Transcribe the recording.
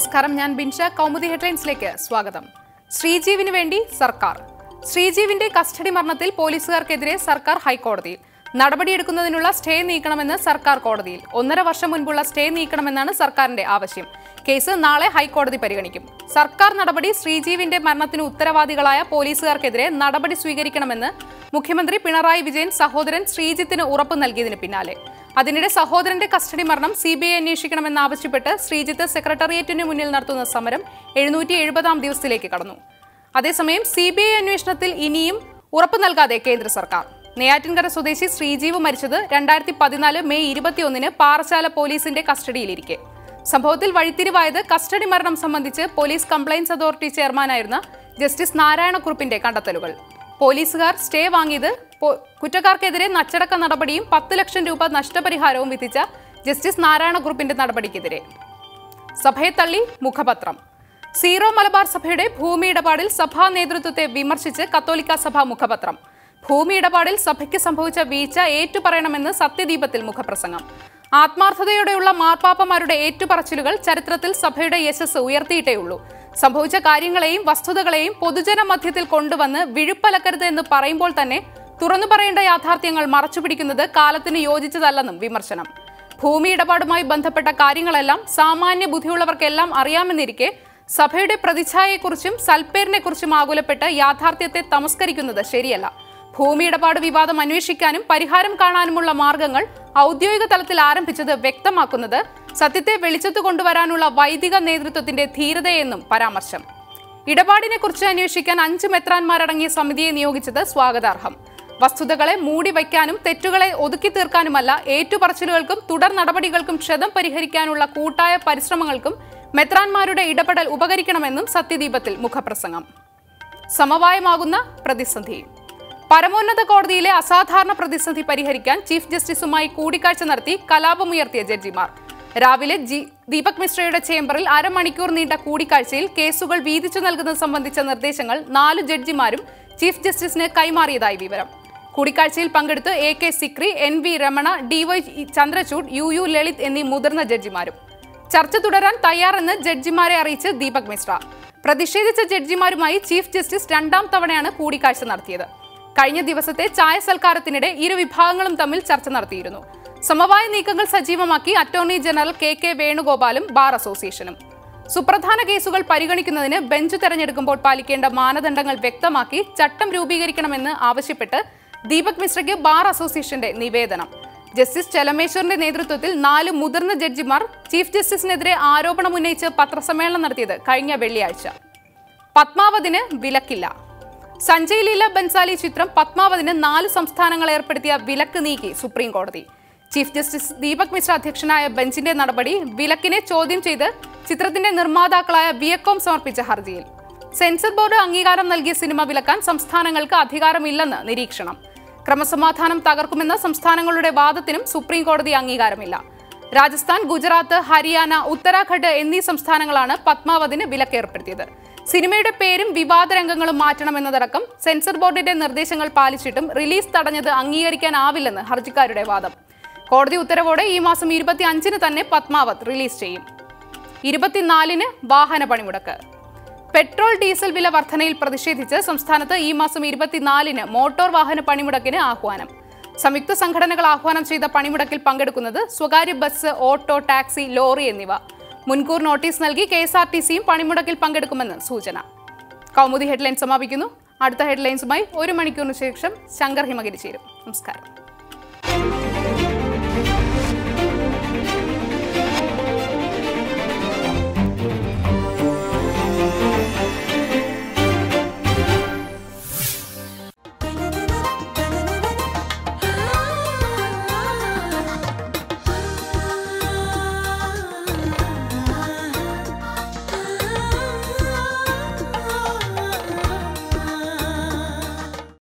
നമസ്കാരം ഞാൻ ബിൻഷ. കൗമുദി ഹെഡ്ലൈൻസിലേക്ക് സ്വാഗതം. ശ്രീജീവിന് വേണ്ടി സർക്കാർ. ശ്രീജീവിന്റെ കസ്റ്റഡി മരണത്തിൽ പോലീസുകാർക്കെതിരെ സർക്കാർ ഹൈക്കോടതിയിൽ. നടപടിയെടുക്കുന്നതിനുള്ള സ്റ്റേ നീക്കണമെന്ന് സർക്കാർ കോടതിയിൽ. ഒന്നര വർഷം മുൻപുള്ള സ്റ്റേ നീക്കണമെന്നാണ് സർക്കാരിന്റെ ആവശ്യം. കേസ് നാളെ ഹൈക്കോടതി പരിഗണിക്കും. സർക്കാർ നടപടി ശ്രീജീവിന്റെ മരണത്തിന് ഉത്തരവാദികളായ പോലീസുകാർക്കെതിരെ നടപടി സ്വീകരിക്കണമെന്ന് മുഖ്യമന്ത്രി പിണറായി വിജയൻ സഹോദരൻ ശ്രീജിത്തിന് ഉറപ്പ് നൽകിയതിന് പിന്നാലെ. അതിനിടെ സഹോദരന്റെ കസ്റ്റഡി മരണം സി ബി ഐ അന്വേഷിക്കണമെന്നാവശ്യപ്പെട്ട് ശ്രീജിത്ത് സെക്രട്ടേറിയറ്റിന് മുന്നിൽ നടത്തുന്ന സമരം എഴുന്നൂറ്റി എഴുപതാം ദിവസത്തിലേക്ക് കടന്നു. അതേസമയം സി ബി ഐ അന്വേഷണത്തിൽ ഇനിയും ഉറപ്പ് നൽകാതെ കേന്ദ്ര സർക്കാർ. നെയ്യാറ്റിൻകര സ്വദേശി ശ്രീജീവ് മരിച്ചത് രണ്ടായിരത്തി പതിനാല് മെയ് ഇരുപത്തിയൊന്നിന് പാറശാല പോലീസിന്റെ കസ്റ്റഡിയിലിരിക്കെ. സംഭവത്തിൽ വഴിത്തിരിവായത് കസ്റ്റഡി മരണം സംബന്ധിച്ച് പോലീസ് കംപ്ലയിൻസ് അതോറിറ്റി ചെയർമാനായിരുന്ന ജസ്റ്റിസ് നാരായണക്കുറുപ്പിന്റെ കണ്ടെത്തലുകൾ. പോലീസുകാർ സ്റ്റേ വാങ്ങിയത് കുറ്റക്കാർക്കെതിരെ നച്ചടക്ക നടപടിയും പത്ത് ലക്ഷം രൂപ നഷ്ടപരിഹാരവും വിധിച്ച ജസ്റ്റിസ് നാരായണ ഗ്രൂപ്പിന്റെ നടപടിക്കെതിരെ. സഭയെ തള്ളി മുഖപത്രം. സീറോ മലബാർ സഭയുടെ ഭൂമി ഇടപാടിൽ സഭാ നേതൃത്വത്തെ വിമർശിച്ച് കത്തോലിക്ക സഭ മുഖപത്രം. ഭൂമി ഇടപാടിൽ സഭയ്ക്ക് സംഭവിച്ച വീഴ്ച ഏറ്റുപറയണമെന്ന് സത്യദീപത്തിൽ മുഖപ്രസംഗം. ആത്മാർത്ഥതയോടെയുള്ള മാർപ്പാപ്പമാരുടെ ഏറ്റുപറച്ചിലുകൾ ചരിത്രത്തിൽ സഭയുടെ യശസ് ഉയർത്തിയിട്ടേയുള്ളൂ സംഭവിച്ച കാര്യങ്ങളെയും വസ്തുതകളെയും പൊതുജന മധ്യത്തിൽ കൊണ്ടുവന്ന് വിഴുപ്പലക്കരുത് എന്ന് പറയുമ്പോൾ തന്നെ തുറന്നു പറയേണ്ട യാഥാർത്ഥ്യങ്ങൾ മറച്ചുപിടിക്കുന്നത് കാലത്തിന് യോജിച്ചതല്ലെന്നും വിമർശനം. ഭൂമി ഇടപാടുമായി ബന്ധപ്പെട്ട കാര്യങ്ങളെല്ലാം സാമാന്യ ബുദ്ധിയുള്ളവർക്കെല്ലാം അറിയാമെന്നിരിക്കെ സഭയുടെ പ്രതിച്ഛായയെക്കുറിച്ചും സൽപ്പേരിനെക്കുറിച്ചും ആകുലപ്പെട്ട് യാഥാർത്ഥ്യത്തെ തമസ്കരിക്കുന്നത് ശരിയല്ല. ഭൂമി ഇടപാട് വിവാദം അന്വേഷിക്കാനും പരിഹാരം കാണാനുമുള്ള മാർഗങ്ങൾ ഔദ്യോഗിക തലത്തിൽ ആരംഭിച്ചത് വ്യക്തമാക്കുന്നത് സത്യത്തെ വെളിച്ചത്ത് കൊണ്ടുവരാനുള്ള വൈദിക നേതൃത്വത്തിന്റെ ധീരതയെന്നും പരാമർശം. ഇടപാടിനെക്കുറിച്ച് അന്വേഷിക്കാൻ അഞ്ച് മെത്രാന്മാരടങ്ങിയ സമിതിയെ നിയോഗിച്ചത് സ്വാഗതാർഹം. വസ്തുതകളെ മൂടി വയ്ക്കാനും തെറ്റുകളെ ഒതുക്കി തീർക്കാനുമല്ല ഏറ്റുപറച്ചിലുകൾക്കും തുടർ നടപടികൾക്കും ക്ഷതം പരിഹരിക്കാനുള്ള കൂട്ടായ പരിശ്രമങ്ങൾക്കും മെത്രാൻമാരുടെ ഇടപെടൽ ഉപകരിക്കണമെന്നും സത്യദീപത്തിൽ മുഖപ്രസംഗം. സമവായമാകുന്ന പ്രതിസന്ധി. പരമോന്നത കോടതിയിലെ അസാധാരണ പ്രതിസന്ധി പരിഹരിക്കാൻ ചീഫ് ജസ്റ്റിസുമായി കൂടിക്കാഴ്ച നടത്തി കലാപമുയർത്തിയ ജഡ്ജിമാർ. രാവിലെ ജി ദീപക് മിശ്രയുടെ ചേംബറിൽ അരമണിക്കൂർ നീണ്ട കൂടിക്കാഴ്ചയിൽ കേസുകൾ വീതിച്ചു നൽകുന്നത് സംബന്ധിച്ച നിർദ്ദേശങ്ങൾ നാല് ജഡ്ജിമാരും ചീഫ് ജസ്റ്റിസിന് കൈമാറിയതായി വിവരം. കൂടിക്കാഴ്ചയിൽ പങ്കെടുത്ത് A K Sikri N V Ramana D Y Chandrachud U U Lalit എന്നീ മുതിർന്ന ജഡ്ജിമാരും. ചർച്ച തുടരാൻ തയ്യാറെന്ന് ജഡ്ജിമാരെ അറിയിച്ച് ദീപക് മിശ്ര. പ്രതിഷേധിച്ച ജഡ്ജിമാരുമായി ചീഫ് ജസ്റ്റിസ് രണ്ടാം തവണയാണ് കൂടിക്കാഴ്ച നടത്തിയത്. കഴിഞ്ഞ ദിവസത്തെ ചായ സൽക്കാരത്തിനിടെ ഇരു വിഭാഗങ്ങളും തമ്മിൽ ചർച്ച നടത്തിയിരുന്നു. സമവായ നീക്കങ്ങൾ സജീവമാക്കി അറ്റോർണി ജനറൽ കെ കെ വേണുഗോപാലും ബാർ അസോസിയേഷനും. സുപ്രധാന കേസുകൾ പരിഗണിക്കുന്നതിന് ബെഞ്ച് തെരഞ്ഞെടുക്കുമ്പോൾ പാലിക്കേണ്ട മാനദണ്ഡങ്ങൾ വ്യക്തമാക്കി ചട്ടം രൂപീകരിക്കണമെന്ന് ആവശ്യപ്പെട്ട് ദീപക് മിശ്രയ്ക്ക് ബാർ അസോസിയേഷന്റെ നിവേദനം. ജസ്റ്റിസ് ചെലമേശ്വറിന്റെ നേതൃത്വത്തിൽ നാല് മുതിർന്ന ജഡ്ജിമാർ ചീഫ് ജസ്റ്റിസിനെതിരെ ആരോപണം ഉന്നയിച്ച് പത്രസമ്മേളനം നടത്തിയത് കഴിഞ്ഞ വെള്ളിയാഴ്ച. പത്മാവതിന് വിലക്കില്ല. സഞ്ജയ് ലീല ബൻസാലി ചിത്രം പത്മാവതിന് നാല് സംസ്ഥാനങ്ങൾ ഏർപ്പെടുത്തിയ വിലക്ക് നീക്കി സുപ്രീം കോടതി ചീഫ് ജസ്റ്റിസ് ദീപക് മിശ്ര അധ്യക്ഷനായ ബെഞ്ചിന്റെ നടപടി വിലക്കിനെ ചോദ്യം ചെയ്ത് ചിത്രത്തിന്റെ നിർമ്മാതാക്കളായ വിയക്കോം സമർപ്പിച്ച ഹർജിയിൽ. സെൻസർ ബോർഡ് അംഗീകാരം നൽകിയ സിനിമ വിലക്കാൻ സംസ്ഥാനങ്ങൾക്ക് അധികാരമില്ലെന്ന് നിരീക്ഷണം. ക്രമസമാധാനം തകർക്കുമെന്ന സംസ്ഥാനങ്ങളുടെ വാദത്തിനും സുപ്രീം കോടതി അംഗീകാരമില്ല. രാജസ്ഥാൻ ഗുജറാത്ത് ഹരിയാന ഉത്തരാഖണ്ഡ് എന്നീ സംസ്ഥാനങ്ങളാണ് പത്മാവതിന് വിലക്കേർപ്പെടുത്തിയത്. സിനിമയുടെ പേരും വിവാദ രംഗങ്ങളും മാറ്റണമെന്നതടക്കം സെൻസർ ബോർഡിന്റെ നിർദ്ദേശങ്ങൾ പാലിച്ചിട്ടും റിലീസ് തടഞ്ഞത് അംഗീകരിക്കാനാവില്ലെന്ന് ഹർജിക്കാരുടെ വാദം. കോടതി ഉത്തരവോടെ ഈ മാസം ഇരുപത്തി അഞ്ചിന് തന്നെ പത്മാവത് റിലീസ് ചെയ്യും. ഇരുപത്തിനാലിന് വാഹന പണിമുടക്ക്. പെട്രോൾ ഡീസൽ വില വർധനയിൽ പ്രതിഷേധിച്ച് സംസ്ഥാനത്ത് ഈ മാസം ഇരുപത്തിനാലിന് മോട്ടോർ വാഹന പണിമുടക്കിന് ആഹ്വാനം. സംയുക്ത സംഘടനകൾ ആഹ്വാനം ചെയ്ത പണിമുടക്കിൽ പങ്കെടുക്കുന്നത് സ്വകാര്യ ബസ് ഓട്ടോ ടാക്സി ലോറി എന്നിവ. മുൻകൂർ നോട്ടീസ് നൽകി കെ എസ് ആർ ടി സിയും പണിമുടക്കിൽ പങ്കെടുക്കുമെന്ന് സൂചന. കൗമുദി ഹെഡ്ലൈൻ സമാപിക്കുന്നു. അടുത്ത ഹെഡ്ലൈൻസുമായി ഒരു മണിക്കൂറിന് ശേഷം ശങ്കർ ഹിമഗിരി ചേരും. നമസ്കാരം.